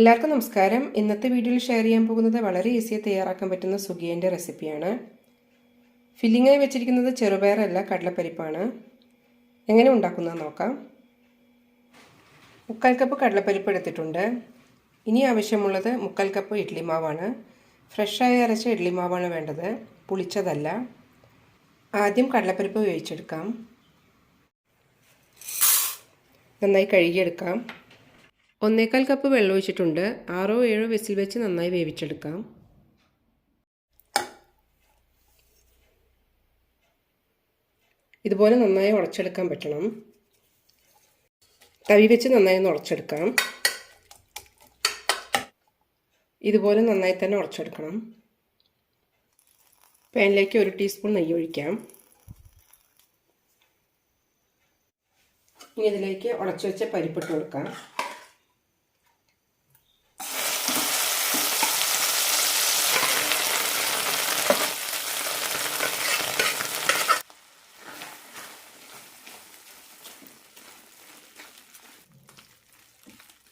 എല്ലാവർക്കും നമസ്കാരം. ഇന്നത്തെ വീഡിയോയിൽ ഷെയർ ചെയ്യാൻ പോകുന്നത് വളരെ ഈസിയായി തയ്യാറാക്കാൻ പറ്റുന്ന സുഗിയന്റെ റെസിപ്പിയാണ് ഫില്ലിങ്ങായി വെച്ചിരിക്കുന്നത് ചെറുപയറല്ല കടലപ്പരിപ്പാണ്. എങ്ങനെ ഉണ്ടാക്കുന്നത് നോക്കാം. മുക്കാൽ കപ്പ് കടലപ്പരിപ്പ് എടുത്തിട്ടുണ്ട്. ഇനി ആവശ്യമുള്ളത് മുക്കാൽ കപ്പ് ഇഡ്ലി മാവാണ്. ഫ്രഷായി അരച്ച ഇഡ്ലി മാവാണ് വേണ്ടത്. പുളിച്ചതല്ല. ആദ്യം കടലപ്പരിപ്പ് വേവിച്ചെടുക്കാം. നന്നായി കഴുകിയെടുക്കാം. ഒന്നേക്കാൽ കപ്പ് വെള്ളം ഒഴിച്ചിട്ടുണ്ട്. ആറോ ഏഴോ വിസിൽ വെച്ച് നന്നായി വേവിച്ചെടുക്കാം. ഇതുപോലെ നന്നായി ഉടച്ചെടുക്കാൻ പറ്റണം. തവി വെച്ച് നന്നായി ഒന്ന് ഉടച്ചെടുക്കാം. ഇതുപോലെ നന്നായി തന്നെ ഉടച്ചെടുക്കണം. പാനിലേക്ക് ഒരു ടീസ്പൂൺ നെയ്യ് ഒഴിക്കാം. ഇനി ഇതിലേക്ക് ഉടച്ചു വെച്ച പരിപ്പിട്ട് കൊടുക്കാം.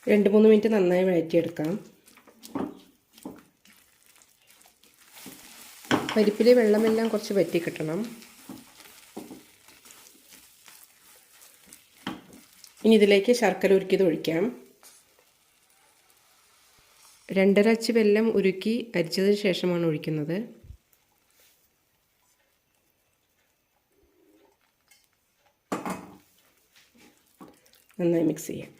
രണ്ട് മൂന്ന് മിനിറ്റ് നന്നായി വഴറ്റിയെടുക്കാം. പരിപ്പിലെ വെള്ളമെല്ലാം കുറച്ച് വറ്റി കിട്ടണം. ഇനി ഇതിലേക്ക് ശർക്കര ഉരുക്കിയത് ഒഴിക്കാം. രണ്ടര അച്ച് വെല്ലം ഉരുക്കി അരിച്ചതിന് ശേഷമാണ് ഒഴിക്കുന്നത്. നന്നായി മിക്സ് ചെയ്യാം.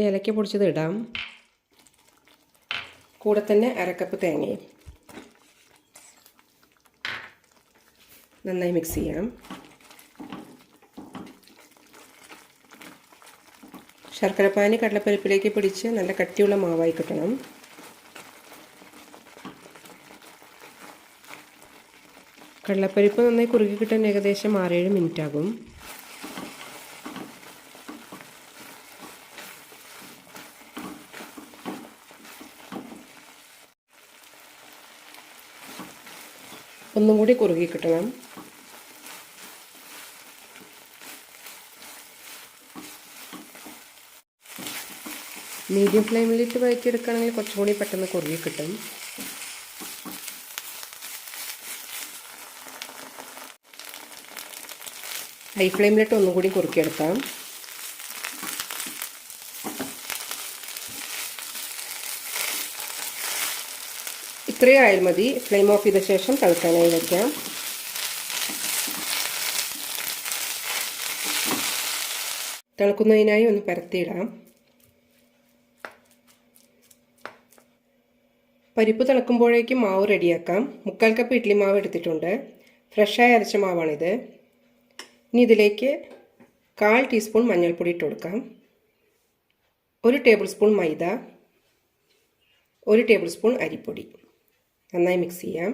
ഏലക്ക പൊടിച്ചത് ഇടാം. കൂടെ തന്നെ അരക്കപ്പ് തേങ്ങയും നന്നായി മിക്സ് ചെയ്യണം ശർക്കരപ്പാനി കടലപ്പരിപ്പിലേക്ക് പിടിച്ച് നല്ല കട്ടിയുള്ള മാവായി കിട്ടണം. കടലപ്പരിപ്പ് നന്നായി കുറുകി കിട്ടാൻ ഏകദേശം ആറേഴ് മിനിറ്റ് ആകും. ഒന്നും കൂടി കുറുകി കിട്ടണം. മീഡിയം ഫ്ലെയിമിലിട്ട് വഴറ്റിയെടുക്കുകയാണെങ്കിൽ കുറച്ചും കൂടി പെട്ടെന്ന് കുറുകി കിട്ടും. ഹൈ ഫ്ലെയിമിലിട്ട് ഒന്നും കൂടി കുറുക്കിയെടുക്കാം. ഇത്രയും ആയാൽ മതി. ഫ്ലെയിം ഓഫ് ചെയ്ത ശേഷം തണുക്കാനായി വയ്ക്കാം. തിളക്കുന്നതിനായി ഒന്ന് പരത്തിയിടാം. പരിപ്പ് തിളക്കുമ്പോഴേക്കും മാവ് റെഡിയാക്കാം. മുക്കാൽ കപ്പ് ഇഡ്ഡലി മാവ് എടുത്തിട്ടുണ്ട്. ഫ്രഷായി അരച്ച മാവാണിത്. ഇനി ഇതിലേക്ക് കാൽ ടീസ്പൂൺ മഞ്ഞൾപ്പൊടി ഇട്ട് കൊടുക്കാം. ഒരു ടേബിൾ സ്പൂൺ മൈദ. ഒരു ടേബിൾ സ്പൂൺ അരിപ്പൊടി. നന്നായി മിക്സ് ചെയ്യാം.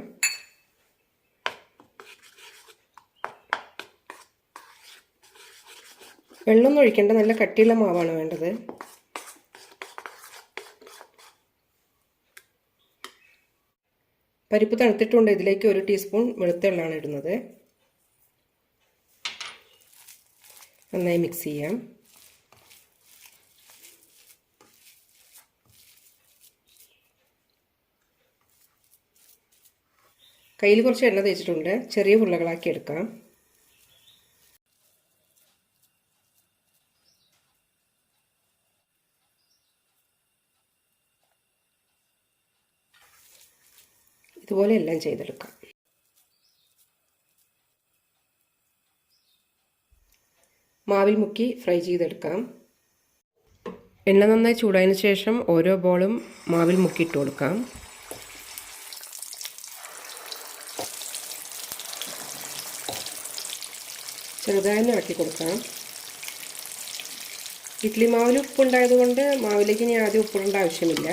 വെള്ളമൊന്നും ഒഴിക്കേണ്ട നല്ല കട്ടിയുള്ള മാവാണ് വേണ്ടത്. പരിപ്പ് തണുത്തിട്ടുണ്ട് ഇതിലേക്ക് ഒരു ടീസ്പൂൺ വെളുത്തുള്ളാണ് ഇടുന്നത്. നന്നായി മിക്സ് ചെയ്യാം. കയ്യിൽ കുറച്ച് എണ്ണ തേച്ചിട്ടുണ്ട്. ചെറിയ ഉരുളകളാക്കി എടുക്കാം. ഇതുപോലെ എല്ലാം ചെയ്തെടുക്കാം. മാവിൽ മുക്കി ഫ്രൈ ചെയ്തെടുക്കാം. എണ്ണ നന്നായി ചൂടായതിനു ശേഷം ഓരോ ബോളും മാവിൽ മുക്കിയിട്ട് കൊടുക്കാം. ചെറുതായി ഇളക്കി കൊടുക്കാം ഇഡ്ഡലി മാവിൽ ഉപ്പുണ്ടായതുകൊണ്ട് മാവിലേക്ക് ഇനി ആദ്യം ഉപ്പിടേണ്ട ആവശ്യമില്ല.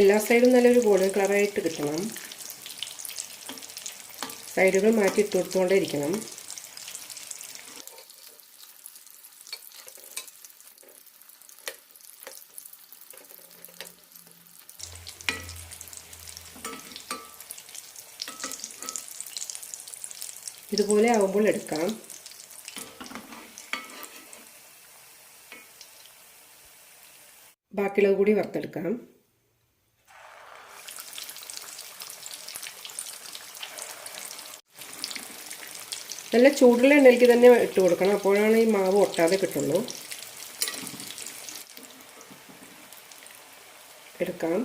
എല്ലാ സൈഡും നല്ലൊരു ഗോൾഡൻ കളറായിട്ട് കിട്ടണം. സൈഡുകൾ മാറ്റി ഇട്ട് കൊടുത്തുകൊണ്ടേ ഇരിക്കണം. ഇതുപോലെ ആവുമ്പോൾ എടുക്കാം. ബാക്കിയുള്ളത് കൂടി വറുത്തെടുക്കാം. നല്ല ചൂടുള്ള എണ്ണയിലേക്ക് തന്നെ ഇട്ട് കൊടുക്കണം. അപ്പോഴാണ് ഈ മാവ് ഒട്ടാതെ കിട്ടുള്ളൂ. എടുക്കാം.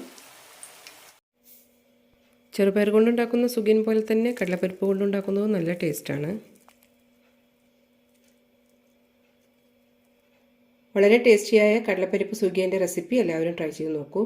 ചെറുപയർ കൊണ്ടുണ്ടാക്കുന്ന സുഗിൻ പോലെ തന്നെ കടലപ്പരിപ്പ് കൊണ്ടുണ്ടാക്കുന്നത് നല്ല ടേസ്റ്റാണ്. വളരെ ടേസ്റ്റിയായ കടലപ്പരിപ്പ് സുഗിയന്റെ റെസിപ്പി എല്ലാവരും ട്രൈ ചെയ്ത് നോക്കൂ.